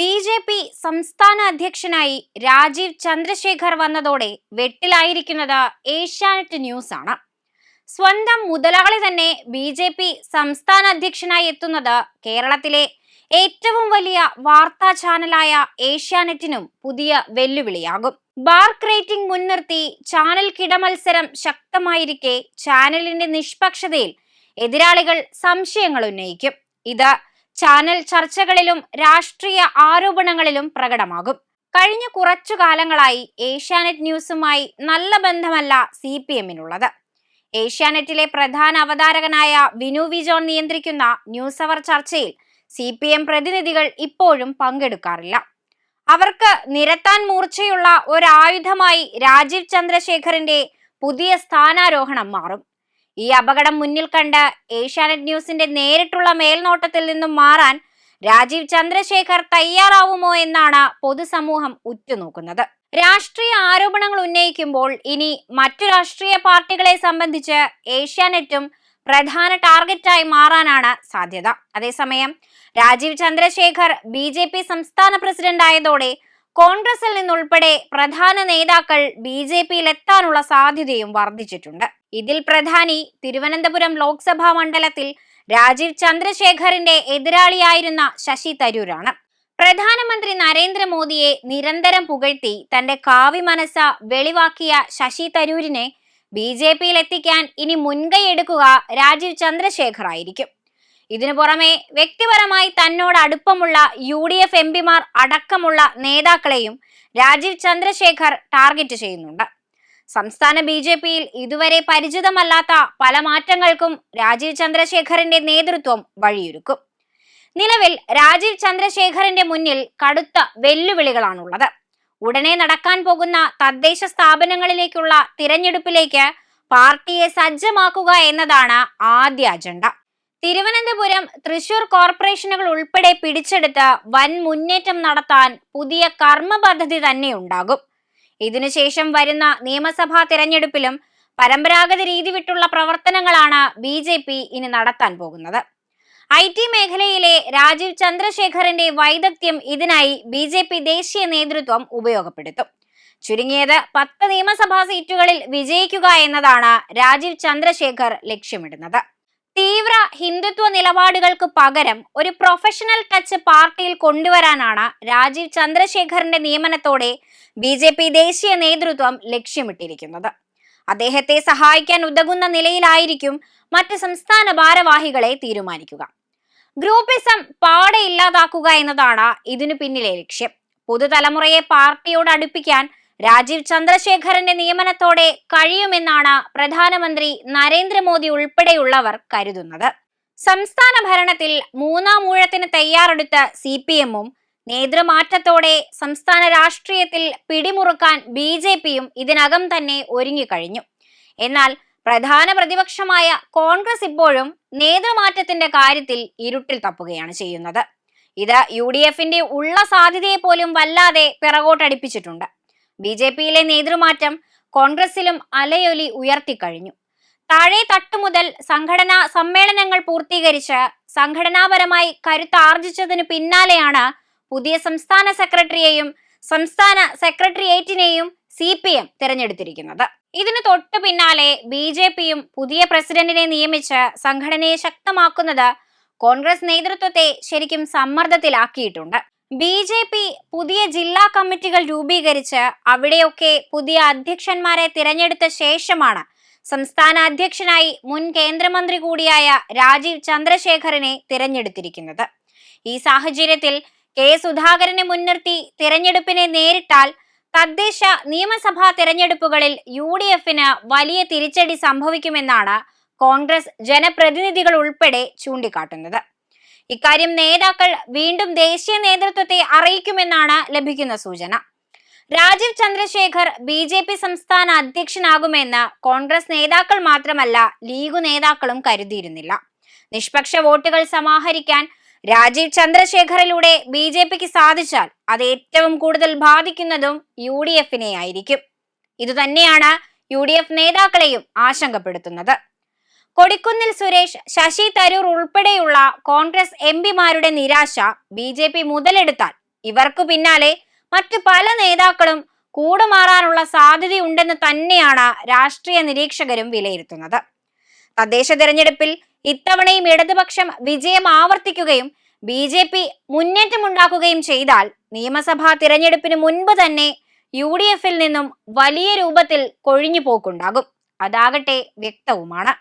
B J P സംസ്ഥാന അധ്യക്ഷനായി രാജീവ് ചന്ദ്രശേഖർ വന്നതോടെ വെട്ടിലായിരിക്കുന്നത് ഏഷ്യാനെറ്റ് ന്യൂസ് ആണ് സ്വന്തം മുതലാളി തന്നെ ബി ജെ പി സംസ്ഥാന അധ്യക്ഷനായി എത്തുന്നത് കേരളത്തിലെ ഏറ്റവും വലിയ വാർത്താ ചാനലായ ഏഷ്യാനെറ്റിനും പുതിയ വെല്ലുവിളിയാകും. ബാർക്ക് റേറ്റിംഗ് മുൻനിർത്തി ചാനൽ കിടമത്സരം ശക്തമായിരിക്കെ ചാനലിന്റെ നിഷ്പക്ഷതയിൽ എതിരാളികൾ സംശയങ്ങൾ ഉന്നയിക്കും. ഇത് ചാനൽ ചർച്ചകളിലും രാഷ്ട്രീയ ആരോപണങ്ങളിലും പ്രകടമാകും. കഴിഞ്ഞ കുറച്ചു കാലങ്ങളായി ഏഷ്യാനെറ്റ് ന്യൂസുമായി നല്ല ബന്ധമല്ല സി പി എമ്മിനുള്ളത്. ഏഷ്യാനെറ്റിലെ പ്രധാന അവതാരകനായ വിനു വിജോൺ നിയന്ത്രിക്കുന്ന ന്യൂസ് അവർ ചർച്ചയിൽ സി പി എം പ്രതിനിധികൾ ഇപ്പോഴും പങ്കെടുക്കാറില്ല. അവർക്ക് നിരത്താൻ മൂർച്ചയുള്ള ഒരായുധമായി രാജീവ് ചന്ദ്രശേഖറിന്റെ പുതിയ സ്ഥാനാരോഹണം മാറും. ഈ അപകടം മുന്നിൽ കണ്ട് ഏഷ്യാനെറ്റ് ന്യൂസിന്റെ നേരിട്ടുള്ള മേൽനോട്ടത്തിൽ നിന്നും മാറാൻ രാജീവ് ചന്ദ്രശേഖർ തയ്യാറാവുമോ എന്നാണ് പൊതുസമൂഹം ഉറ്റുനോക്കുന്നത്. രാഷ്ട്രീയ ആരോപണങ്ങൾ ഉന്നയിക്കുമ്പോൾ ഇനി മറ്റു രാഷ്ട്രീയ പാർട്ടികളെ സംബന്ധിച്ച് ഏഷ്യാനെറ്റും പ്രധാന ടാർഗറ്റായി മാറാനാണ് സാധ്യത. അതേസമയം രാജീവ് ചന്ദ്രശേഖർ ബി സംസ്ഥാന പ്രസിഡന്റ് ആയതോടെ കോൺഗ്രസിൽ നിന്നുൾപ്പെടെ പ്രധാന നേതാക്കൾ ബി ജെ പിയിൽ എത്താനുള്ള സാധ്യതയും വർദ്ധിച്ചിട്ടുണ്ട്. ഇതിൽ പ്രധാനി തിരുവനന്തപുരം ലോക്സഭാ മണ്ഡലത്തിൽ രാജീവ് ചന്ദ്രശേഖറിന്റെ എതിരാളിയായിരുന്ന ശശി തരൂരാണ്. പ്രധാനമന്ത്രി നരേന്ദ്രമോദിയെ നിരന്തരം പുകഴ്ത്തി തന്റെ കാവി മനസ്സ വെളിവാക്കിയ ശശി തരൂരിനെ ബി ജെ പിയിൽ എത്തിക്കാൻ ഇനി മുൻകൈ എടുക്കുക രാജീവ് ചന്ദ്രശേഖർ ആയിരിക്കും ഇതിനു പുറമെ വ്യക്തിപരമായി തന്നോട് അടുപ്പമുള്ള യു ഡി എഫ് എം പിമാർ അടക്കമുള്ള നേതാക്കളെയും രാജീവ് ചന്ദ്രശേഖർ ടാർഗറ്റ് ചെയ്യുന്നുണ്ട്. സംസ്ഥാന ബി ജെ പിയിൽ ഇതുവരെ പരിചിതമല്ലാത്ത പല മാറ്റങ്ങൾക്കും രാജീവ് ചന്ദ്രശേഖറിന്റെ നേതൃത്വം വഴിയൊരുക്കും. നിലവിൽ രാജീവ് ചന്ദ്രശേഖറിന്റെ മുന്നിൽ കടുത്ത വെല്ലുവിളികളാണുള്ളത്. ഉടനെ നടക്കാൻ പോകുന്ന തദ്ദേശ സ്ഥാപനങ്ങളിലേക്കുള്ള തിരഞ്ഞെടുപ്പിലേക്ക് പാർട്ടിയെ സജ്ജമാക്കുക എന്നതാണ് ആദ്യ അജണ്ട. തിരുവനന്തപുരം തൃശൂർ കോർപ്പറേഷനുകൾ ഉൾപ്പെടെ പിടിച്ചെടുത്ത് വൻ മുന്നേറ്റം നടത്താൻ പുതിയ കർമ്മ പദ്ധതി തന്നെ ഉണ്ടാകും. ഇതിനുശേഷം വരുന്ന നിയമസഭാ തിരഞ്ഞെടുപ്പിലും പരമ്പരാഗത രീതി വിട്ടുള്ള പ്രവർത്തനങ്ങളാണ് ബി ജെ പി ഇനി നടത്താൻ പോകുന്നത്. ഐ ടി മേഖലയിലെ രാജീവ് ചന്ദ്രശേഖറിന്റെ വൈദഗ്ധ്യം ഇതിനായി ബി ജെ പി ദേശീയ നേതൃത്വം ഉപയോഗപ്പെടുത്തും. ചുരുങ്ങിയത് പത്ത് നിയമസഭാ സീറ്റുകളിൽ വിജയിക്കുക എന്നതാണ് രാജീവ് ചന്ദ്രശേഖർ ലക്ഷ്യമിടുന്നത്. തീവ്ര ഹിന്ദുത്വ നിലപാടുകൾക്ക് പകരം ഒരു പ്രൊഫഷണൽ ടച്ച് പാർട്ടിയിൽ കൊണ്ടുവരാനാണ് രാജീവ് ചന്ദ്രശേഖറിന്റെ നിയമനത്തോടെ ബി ജെ പി ദേശീയ നേതൃത്വം ലക്ഷ്യമിട്ടിരിക്കുന്നത്. അദ്ദേഹത്തെ സഹായിക്കാൻ ഉതകുന്ന നിലയിലായിരിക്കും മറ്റ് സംസ്ഥാന ഭാരവാഹികളെ തീരുമാനിക്കുക. ഗ്രൂപ്പിസം പാടെ ഇല്ലാതാക്കുക എന്നതാണ് ഇതിനു പിന്നിലെ ലക്ഷ്യം. പുതുതലമുറയെ പാർട്ടിയോട് അടുപ്പിക്കാൻ രാജീവ് ചന്ദ്രശേഖരന്റെ നിയമനത്തോടെ കഴിയുമെന്നാണ് പ്രധാനമന്ത്രി നരേന്ദ്രമോദി ഉൾപ്പെടെയുള്ളവർ കരുതുന്നത്. സംസ്ഥാന ഭരണത്തിൽ മൂന്നാം ഊഴത്തിന് തയ്യാറെടുത്ത സി പി എമ്മും നേതൃമാറ്റത്തോടെ സംസ്ഥാന രാഷ്ട്രീയത്തിൽ പിടിമുറുക്കാൻ ബി ജെ പിയും ഇതിനകം തന്നെ ഒരുങ്ങിക്കഴിഞ്ഞു. എന്നാൽ പ്രധാന പ്രതിപക്ഷമായ കോൺഗ്രസ് ഇപ്പോഴും നേതൃമാറ്റത്തിന്റെ കാര്യത്തിൽ ഇരുട്ടിൽ തപ്പുകയാണ് ചെയ്യുന്നത്. ഇത് യു ഡി എഫിന്റെ ഉള്ള സാധ്യതയെ പോലും വല്ലാതെ പിറകോട്ടടിപ്പിച്ചിട്ടുണ്ട്. ബി ജെ പിയിലെ നേതൃമാറ്റം കോൺഗ്രസിലും അലയൊലി ഉയർത്തിക്കഴിഞ്ഞു. താഴെ തട്ടു മുതൽ സംഘടനാ സമ്മേളനങ്ങൾ പൂർത്തീകരിച്ച് സംഘടനാപരമായി കരുത്താർജിച്ചതിനു പിന്നാലെയാണ് പുതിയ സംസ്ഥാന സെക്രട്ടറിയെയും സംസ്ഥാന സെക്രട്ടേറിയറ്റിനെയും സി പി എം തിരഞ്ഞെടുത്തിരിക്കുന്നത്. ഇതിന് തൊട്ടു പിന്നാലെ ബി ജെ പിയും പുതിയ പ്രസിഡന്റിനെ നിയമിച്ച് സംഘടനയെ ശക്തമാക്കുന്നത് കോൺഗ്രസ് നേതൃത്വത്തെ ശരിക്കും സമ്മർദ്ദത്തിലാക്കിയിട്ടുണ്ട്. ബി ജെ പി പുതിയ ജില്ലാ കമ്മിറ്റികൾ രൂപീകരിച്ച് അവിടെയൊക്കെ പുതിയ അധ്യക്ഷന്മാരെ തിരഞ്ഞെടുത്ത ശേഷമാണ് സംസ്ഥാന അധ്യക്ഷനായി മുൻ കേന്ദ്രമന്ത്രി കൂടിയായ രാജീവ് ചന്ദ്രശേഖരനെ തിരഞ്ഞെടുത്തിരിക്കുന്നത്. ഈ സാഹചര്യത്തിൽ കെ സുധാകരനെ മുൻനിർത്തി തിരഞ്ഞെടുപ്പിനെ നേരിട്ടാൽ തദ്ദേശ നിയമസഭാ തിരഞ്ഞെടുപ്പുകളിൽ യു ഡി എഫിന് വലിയ തിരിച്ചടി സംഭവിക്കുമെന്നാണ് കോൺഗ്രസ് ജനപ്രതിനിധികൾ ഉൾപ്പെടെ ചൂണ്ടിക്കാട്ടുന്നത്. ഇക്കാര്യം നേതാക്കൾ വീണ്ടും ദേശീയ നേതൃത്വത്തെ അറിയിക്കുമെന്നാണ് ലഭിക്കുന്ന സൂചന. Rajeev Chandrasekhar B J P സംസ്ഥാന അധ്യക്ഷനാകുമെന്ന് കോൺഗ്രസ് നേതാക്കൾ മാത്രമല്ല ലീഗ് നേതാക്കളും കരുതിയിരുന്നില്ല. നിഷ്പക്ഷ വോട്ടുകൾ സമാഹരിക്കാൻ രാജീവ് ചന്ദ്രശേഖറിലൂടെ ബി ജെ പിക്ക് സാധിച്ചാൽ അത് ഏറ്റവും കൂടുതൽ ബാധിക്കുന്നതും യു ഡി എഫിനെ ആയിരിക്കും ഇതുതന്നെയാണ് യു ഡി എഫ് നേതാക്കളെയും ആശങ്കപ്പെടുത്തുന്നത്. കൊടിക്കുന്നിൽ സുരേഷ് ശശി തരൂർ ഉൾപ്പെടെയുള്ള കോൺഗ്രസ് എം പിമാരുടെ നിരാശ ബി ജെ പി മുതലെടുത്താൽ. ഇവർക്കു പിന്നാലെ മറ്റു പല നേതാക്കളും കൂടുമാറാനുള്ള സാധ്യതയുണ്ടെന്ന് തന്നെയാണ് രാഷ്ട്രീയ നിരീക്ഷകരും വിലയിരുത്തുന്നത്. തദ്ദേശ തെരഞ്ഞെടുപ്പിൽ ഇത്തവണയും ഇടതുപക്ഷം വിജയം ആവർത്തിക്കുകയും ബി ജെ പി മുന്നേറ്റമുണ്ടാക്കുകയും ചെയ്താൽ നിയമസഭാ തിരഞ്ഞെടുപ്പിന് മുൻപ് തന്നെ യു ഡി എഫിൽ നിന്നും വലിയ രൂപത്തിൽ കൊഴിഞ്ഞു പോക്കുണ്ടാകും അതാകട്ടെ വ്യക്തവുമാണ്.